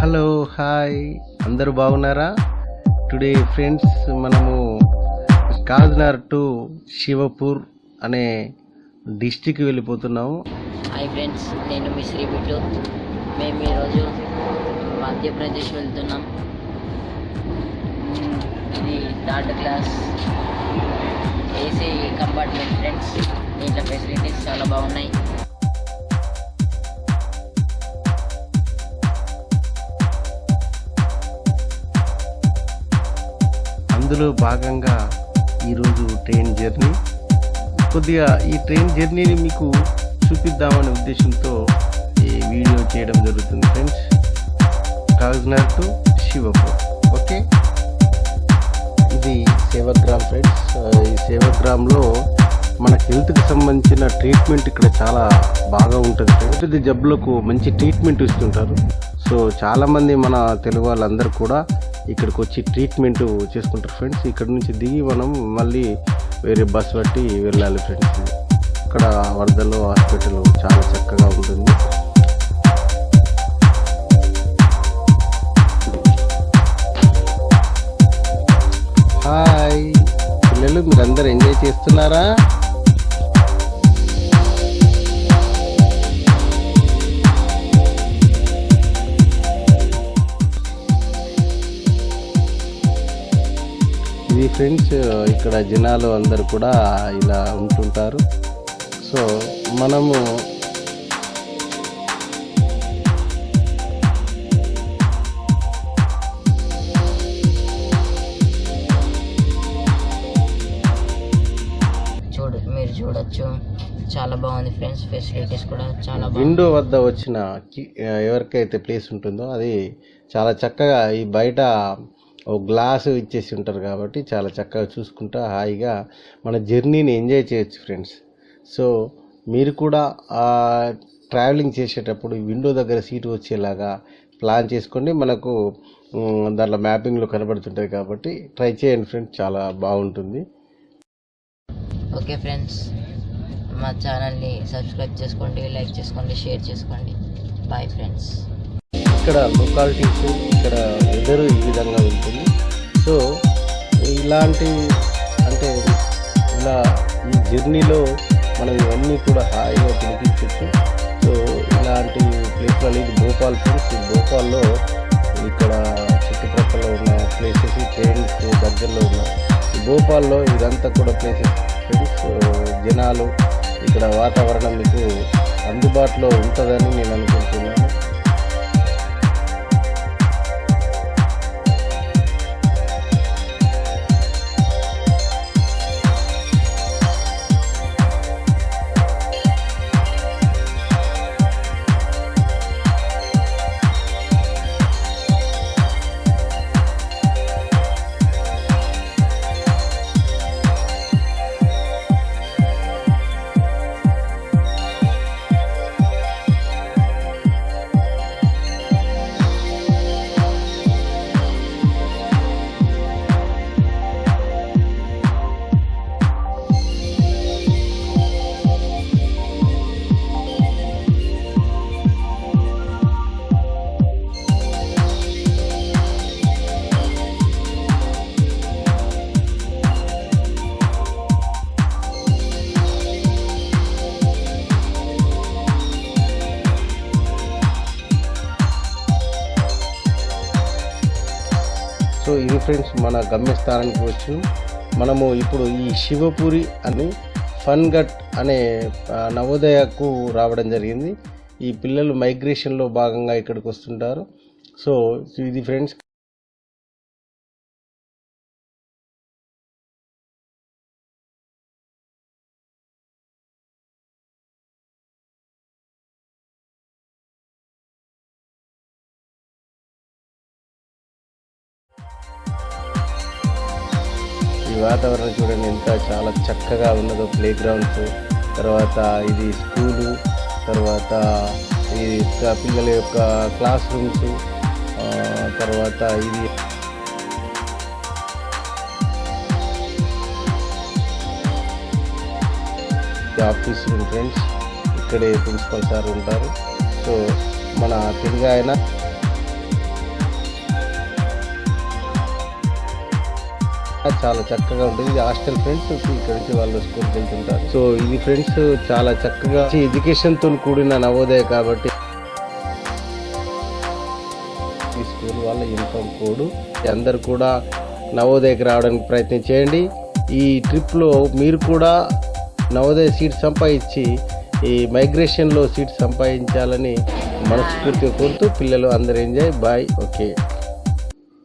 Hello hi అందరూ బాగున్నారా? Today friends మనము కాజ్నార్ టు శివపూర్ అనే డిస్టిక్ వెళ్ళిపోతున్నాము. హాయ్ ఫ్రెండ్స్ నేను మీ శ్రీ బిడ్డు మేము ఈరోజు మధ్యప్రదేశ్ వెళ్తున్నాం. ఇది third class AC compartment friends దీంట్లో ఫెసిలిటీస్ చాలా బాగున్నాయి. అందులో భాగంగా ఈరోజు ట్రైన్ జర్నీ. కొద్దిగా ఈ ట్రైన్ జర్నీని మీకు చూపిద్దామనే ఉద్దేశంతో ఈ వీడియో చేయడం జరుగుతుంది friends. Kakinada to Shivpur. Okay? ఇది సేవగ్రామ్ ఫ్రెండ్స్. ఈ సేవగ్రామ్లో మన హెల్త్కి సంబంధించిన ట్రీట్మెంట్ ఇక్కడ చాలా బాగా ఉంటుంది ఫ్రెండ్స్. జబ్బులకు మంచి ట్రీట్మెంట్ ఇస్తుంటారు. సో చాలామంది మన తెలుగు వాళ్ళందరూ కూడా ఇక్కడికి వచ్చి ట్రీట్మెంట్ చేసుకుంటారు ఫ్రెండ్స్ ఇక్కడ నుంచి దిగి మనం మళ్ళీ వేరే బస్ బట్టి వెళ్ళాలి ఫ్రెండ్స్ ఇక్కడ వరదలు హాస్పిటల్ చాలా చక్కగా ఉంటుంది. హాయ్ పిల్లలు మీరందరూ ఎంజాయ్ చేస్తున్నారా? ఇది ఫ్రెండ్స్ ఇక్కడ జనాలు అందరు కూడా ఇలా ఉంటుంటారు. సో మనము చూడు మీరు చూడొచ్చు. చాలా బాగుంది ఫ్రెండ్స్ ఫెసిలిటీస్ కూడా చాలా విండో వద్ద వచ్చిన ఎవరికైతే ప్లేస్ ఉంటుందో అది చాలా చక్కగా ఈ బయట ఒక గ్లాసు ఇచ్చేసి ఉంటారు కాబట్టి చాలా చక్కగా చూసుకుంటా హాయిగా మన జర్నీని ఎంజాయ్ చేయొచ్చు ఫ్రెండ్స్. సో మీరు కూడా ట్రావెలింగ్ చేసేటప్పుడు విండో దగ్గర సీటు వచ్చేలాగా ప్లాన్ చేసుకోండి. మనకు దాంట్లో మ్యాపింగ్లో కనబడుతుంటుంది కాబట్టి ట్రై చేయండి ఫ్రెండ్స్ చాలా బాగుంటుంది. ఓకే ఫ్రెండ్స్ మా ఛానల్ని సబ్స్క్రైబ్ చేసుకోండి లైక్ చేసుకోండి షేర్ చేసుకోండి. Bye friends. ఇక్కడ లొకాలిటీస్ ఇక్కడ వెదర్ ఈ విధంగా ఉంటుంది. సో ఇలాంటి అంటే ఇలా ఈ జర్నీలో మనం ఇవన్నీ కూడా హాయిగా పిలిపించవచ్చు సో ఇలాంటి ప్లేస్లలో ఇది భోపాల్ ఫ్రెండ్స్ ఈ భోపాల్లో ఇక్కడ చుట్టుప్రక్కల ఉన్న ప్లేసెస్ ట్రైన్స్ దగ్గరలో ఉన్న భోపాల్లో ఇదంతా కూడా ప్లేసెస్ ఫ్రెండ్స్ జనాలు ఇక్కడ వాతావరణం మీకు అందుబాటులో ఉంటుందని నేను అనుకుంటున్నాను. సో ఇది ఫ్రెండ్స్ మన గమ్యస్థానానికి వచ్చు మనము ఇప్పుడు ఈ శివపురి అని ఫన్ గట్ అనే నవోదయకు రావడం జరిగింది. ఈ పిల్లలు మైగ్రేషన్లో భాగంగా ఇక్కడికి వస్తుంటారు. సో ఇది ఫ్రెండ్స్ వాతావరణం చూడండి ఎంత చాలా చక్కగా ఉన్నదో ప్లే గ్రౌండ్స్ తర్వాత ఇది స్కూలు తర్వాత ఈ పిల్లల యొక్క క్లాస్ రూమ్స్ తర్వాత ఇది ఆఫీస్ రూమ్ ఫ్రెండ్స్ ఇక్కడే ప్రిన్సిపల్ సార్ ఉంటారు. సో మన తెలుగు ఆయన చాలా చక్కగా ఉంటుంది. ఇది హాస్టల్ ఫ్రెండ్స్ ఇక్కడ నుంచి వాళ్ళు స్కూల్కి వెళ్తుంటారు. సో ఇది ఫ్రెండ్స్ చాలా చక్కగా ఎడ్యుకేషన్తో కూడిన నవోదయ కాబట్టి ఈ స్కూల్ వాళ్ళ యూనిఫామ్ కోడ్. అందరు కూడా నవోదయకి రావడానికి ప్రయత్నం చేయండి. ఈ ట్రిప్లో మీరు కూడా నవోదయ సీట్ సంపాదించి ఈ మైగ్రేషన్లో సీట్ సంపాదించాలని మనస్ఫూర్తిగా కోరుతూ పిల్లలు అందరూ ఎంజాయ్ బాయ్ ఓకే